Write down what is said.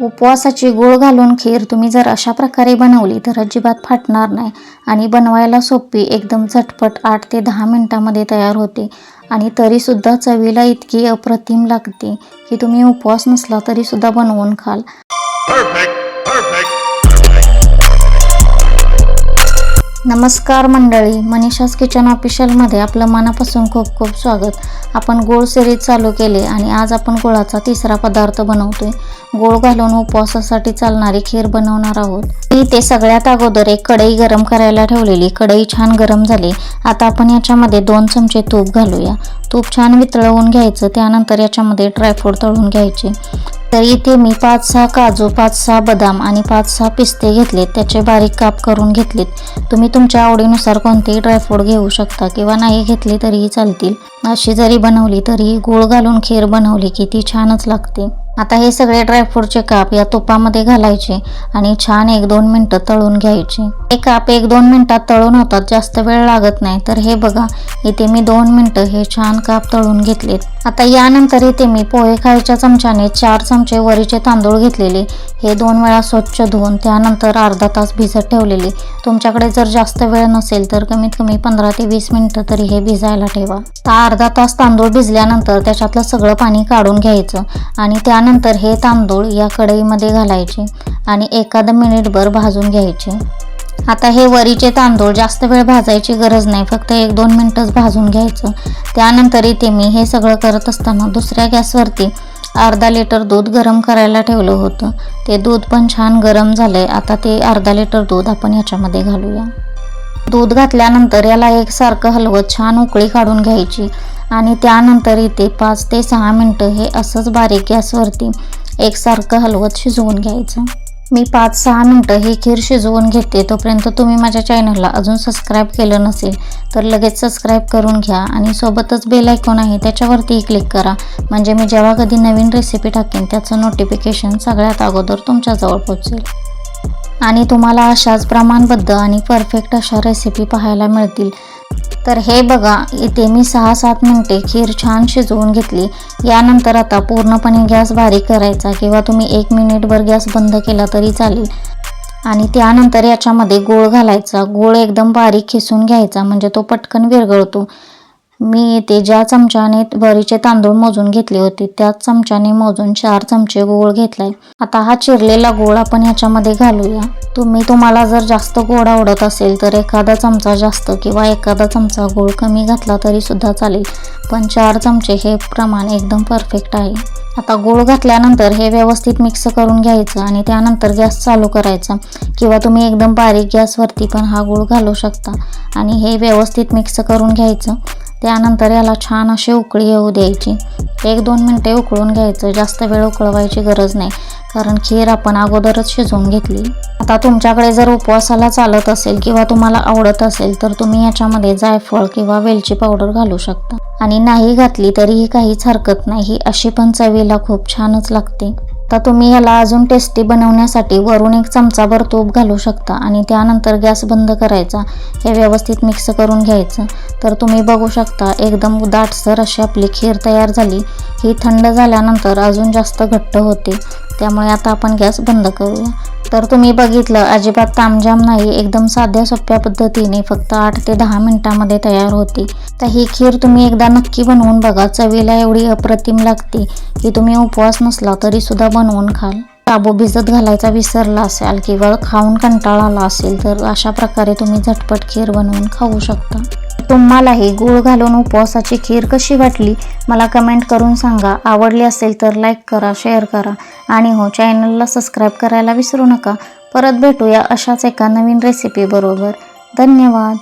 उपवासाची गोळ घालून खीर तुम्ही जर अशा प्रकारे बनवली तर अजिबात फाटणार नाही. आणि बनवायला सोपी एकदम झटपट आठ ते दहा मिनटामध्ये तयार होते. आणि तरीसुद्धा चवीला इतकी अप्रतिम लागते की तुम्ही उपवास नसला तरीसुद्धा बनवून खाल. Perfect, perfect. नमस्कार मंडळी मनीषास किचन ऑफिशियलमध्ये आपलं मनापासून खूप खूप स्वागत. आपण गोळ सिरीज चालू केले आणि आज आपण गुळाचा तिसरा पदार्थ बनवतोय. गोळ घालून उपवासासाठी चालणारी खीर बनवणार आहोत. मी ते सगळ्यात अगोदर एक कढई गरम करायला ठेवलेली. कढई छान गरम झाली. आता आपण याच्यामध्ये दोन चमचे तूप घालूया. तूप छान वितळवून घ्यायचं. त्यानंतर याच्यामध्ये ड्रायफ्रूट तळून घ्यायचे. तर इथे मी पाच सहा काजू पाच सहा बदाम आणि पाच सहा पिस्ते घेतलेत. त्याचे बारीक काप करून घेतलेत. तुम्ही तुमच्या आवडीनुसार कोणतेही ड्रायफ्रूट घेऊ शकता किंवा नाही घेतले तरीही चालतील. अशी जरी बनवली तरी गूळ घालून खीर बनवली की ती छानच लागते. आता हे सगळे ड्रायफ्रूटचे काप या तुपामध्ये घालायचे आणि छान एक दोन मिनटं तळून घ्यायचे. हे काप एक दोन मिनटात तळून होतात जास्त वेळ लागत नाही. तर हे बघा इथे मी दोन मिनटं हे छान काप तळून घेतलेत. आता यानंतर इथे मी पोहे खायच्या चमच्याने चार चमचे वरीचे तांदूळ घेतलेले. हे दोन वेळा स्वच्छ धुवून त्यानंतर अर्धा तास भिजत ठेवलेले. तुमच्याकडे जर जास्त वेळ नसेल तर कमीत कमी पंधरा ते वीस मिनटं तरी हे भिजायला ठेवा. आता अर्धा तास तांदूळ भिजल्यानंतर त्याच्यातलं सगळं पाणी काढून घ्यायचं आणि त्यानंतर हे तांदूळ या कढईमध्ये घालायचे आणि एखादं मिनिटभर भाजून घ्यायचे. आता हे वरीचे तांदूळ जास्त वेळ भाजायची गरज नाही फक्त एक दोन मिनटंच भाजून घ्यायचं. त्यानंतर इथे मी हे सगळं करत असताना दुसऱ्या गॅसवरती अर्धा लिटर दूध गरम करायला ठेवलं होतं. ते दूध पण छान गरम झालं आहे आता ते अर्धा लिटर दूध आपण याच्यामध्ये घालूया. दूध घातल्यानंतर याला एकसारखं हलवत छान उकळी काढून घ्यायची. आणि त्यानंतर इथे पाच ते सहा मिनटं हे असंच बारीक गॅसवरती एकसारखं हलवत शिजवून घ्यायचं. मी पाच सहा मिनटं ही खीर शिजवून घेते. तोपर्यंत तुम्ही माझ्या चॅनलला अजून सबस्क्राईब केलं नसेल तर लगेच सबस्क्राईब करून घ्या आणि सोबतच बेल आयकॉन आहे त्याच्यावरती क्लिक करा. म्हणजे मी जेव्हा कधी नवीन रेसिपी टाकेन त्याचं नोटिफिकेशन सगळ्यात अगोदर तुमच्याजवळ पोहोचेल. आणि तुम्हाला अशाच प्रमाणबद्ध आणि परफेक्ट अशा रेसिपी पाहायला मिळतील. तर हे बघा इथे मी सहा सात मिनटे खीर छान शिजवून घेतली. यानंतर आता पूर्णपणे गॅस बारीक करायचा किंवा तुम्ही एक मिनिटभर गॅस बंद केला तरी चालेल. आणि त्यानंतर याच्यामध्ये गूळ घालायचा. गूळ एकदम बारीक खिसून घ्यायचा म्हणजे तो पटकन विरघळतो. मी इथे ज्या चमच्याने वरीचे तांदूळ मोजून घेतले होते त्याच चमच्याने मोजून चार चमचे गोळ घेतलाय. आता हा चिरलेला गोळ आपण याच्यामध्ये घालूया. तुम्ही तुम्हाला जर जास्त गोड आवडत असेल तर एखादा चमचा जास्त किंवा एखादा चमचा गोळ कमी घातला तरी सुद्धा चालेल पण चार चमचे हे प्रमाण एकदम परफेक्ट आहे. आता गूळ घातल्यानंतर हे व्यवस्थित मिक्स करून घ्यायचं आणि त्यानंतर गॅस चालू करायचा किंवा तुम्ही एकदम बारीक गॅसवरती पण हा गूळ घालू शकता आणि हे व्यवस्थित मिक्स करून घ्यायचं. त्यानंतर याला छान अशी उकळी येऊ द्यायची. एक दोन मिनटे उकळून घ्यायचं. जास्त वेळ उकळवायची गरज नाही कारण खीर आपण अगोदरच शिजवून घेतली. आता तुमच्याकडे जर उपवासाला चालत असेल किंवा तुम्हाला आवडत असेल तर तुम्ही याच्यामध्ये जायफळ किंवा वेलची पावडर घालू शकता. आणि नाही घातली तरीही काहीच हरकत नाही. ही अशी पण चवीला खूप छानच लागते. आता तुम्ही याला अजून टेस्टी बनवण्यासाठी वरून एक चमचाभर तूप घालू शकता आणि त्यानंतर गॅस बंद करायचा. हे व्यवस्थित मिक्स करून घ्यायचं. तर तुम्ही बघू शकता एकदम दाटसर अशी आपली खीर तयार झाली. ही थंड झाल्यानंतर अजून जास्त घट्ट होते. त्यामुळे आता आपण गॅस बंद करूया. तर तुम्ही बघितलं अजिबात तामजाम नाही एकदम साध्या सोप्या पद्धतीने फक्त आठ ते दहा मिनिटामध्ये तयार होती. तर ही खीर तुम्ही एकदा नक्की बनवून बघा चवीला एवढी अप्रतिम लागते की तुम्ही उपवास नसला तरी सुद्धा बनवून खाल. काबू भिजत घालायचा विसरला असाल किंवा खाऊन कंटाळा आला असेल तर अशा प्रकारे तुम्ही झटपट खीर बनवून खाऊ शकता. तुम्हालाही गूळ घालून उपवासाची खीर कशी वाटली मला कमेंट करून सांगा. आवडली असेल तर लाईक करा शेअर करा. आणि हो चॅनलला सबस्क्राईब करायला विसरू नका. परत भेटूया अशाच एका नवीन रेसिपी बरोबर. धन्यवाद.